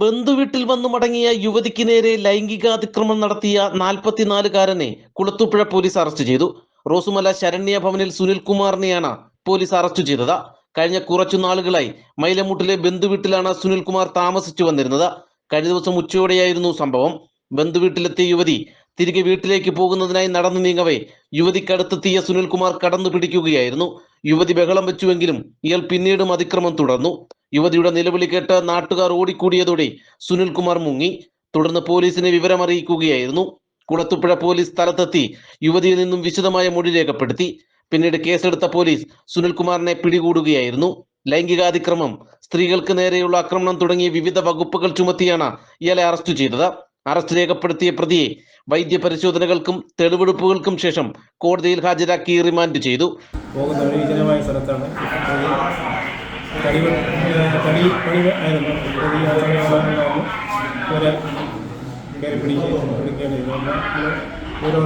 ബന്ധുവീട്ടിൽ വന്നു മടങ്ങിയ യുവതിക്ക് നേരെ ലൈംഗികാതിക്രമം നടത്തിയ നാൽപ്പത്തിനാലുകാരനെ കുളത്തുപുഴ പോലീസ് അറസ്റ്റ് ചെയ്തു. റോസുമല ശരണ്യ ഭവനിൽ സുനിൽകുമാറിനെയാണ് പോലീസ് അറസ്റ്റ് ചെയ്തത്. കഴിഞ്ഞ കുറച്ചു നാളുകളായി മൈലമൂട്ടിലെ ബന്ധുവീട്ടിലാണ് സുനിൽകുമാർ താമസിച്ചു വന്നിരുന്നത്. കഴിഞ്ഞ ദിവസം ഉച്ചയോടെയായിരുന്നു സംഭവം. ബന്ധുവീട്ടിലെത്തിയ യുവതി തിരികെ വീട്ടിലേക്ക് പോകുന്നതിനായി നടന്നു നീങ്ങവേ. യുവതിക്കടുത്തെത്തിയ സുനിൽകുമാർ കടന്നു പിടിക്കുകയായിരുന്നു. യുവതി ബഹളം വെച്ചുവെങ്കിലും ഇയാൾ പിന്നീടും അതിക്രമം തുടർന്നു. യുവതിയുടെ നിലവിളി കേട്ട് നാട്ടുകാർ ഓടിക്കൂടിയതോടെ സുനിൽകുമാർ മുങ്ങി. തുടർന്ന് പോലീസിനെ വിവരമറിയിക്കുകയായിരുന്നു. കുളത്തുപ്പുഴ പോലീസ് സ്ഥലത്തെത്തി യുവതിയിൽ നിന്നും വിശദമായ മൊഴി രേഖപ്പെടുത്തി. പിന്നീട് കേസെടുത്ത പോലീസ് സുനിൽകുമാറിനെ പിടികൂടുകയായിരുന്നു. ലൈംഗികാതിക്രമം സ്ത്രീകൾക്ക് നേരെയുള്ള ആക്രമണം തുടങ്ങിയ വിവിധ വകുപ്പുകൾ ചുമത്തിയാണ് ഇയാളെ അറസ്റ്റ് ചെയ്തത്. അറസ്റ്റ് രേഖപ്പെടുത്തിയ പ്രതിയെ വൈദ്യ പരിശോധനകൾക്കും തെളിവെടുപ്പുകൾക്കും ശേഷം കോടതിയിൽ ഹാജരാക്കി റിമാൻഡ് ചെയ്തു. പോകുന്ന ഓരോ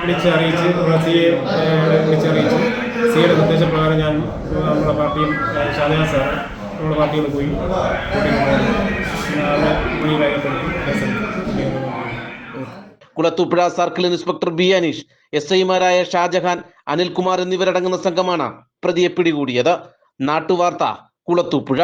വിളിച്ചറിയിച്ച് പ്രതിയെ വിളിച്ചറിയിച്ച് പാർട്ടിയും ഷാജഹാൻ സാർ നമ്മുടെ പാർട്ടികൾ പോയി Kulathupuzha circle inspector B Aneesh S ഐമാരായ ഷാജഹാൻ അനിൽകുമാർ എന്നിവരടങ്ങുന്ന സംഘമാണ് പ്രതിയെ പിടികൂടിയത്. നാട്ടുവാർത്ത കുളത്തൂപ്പുഴ.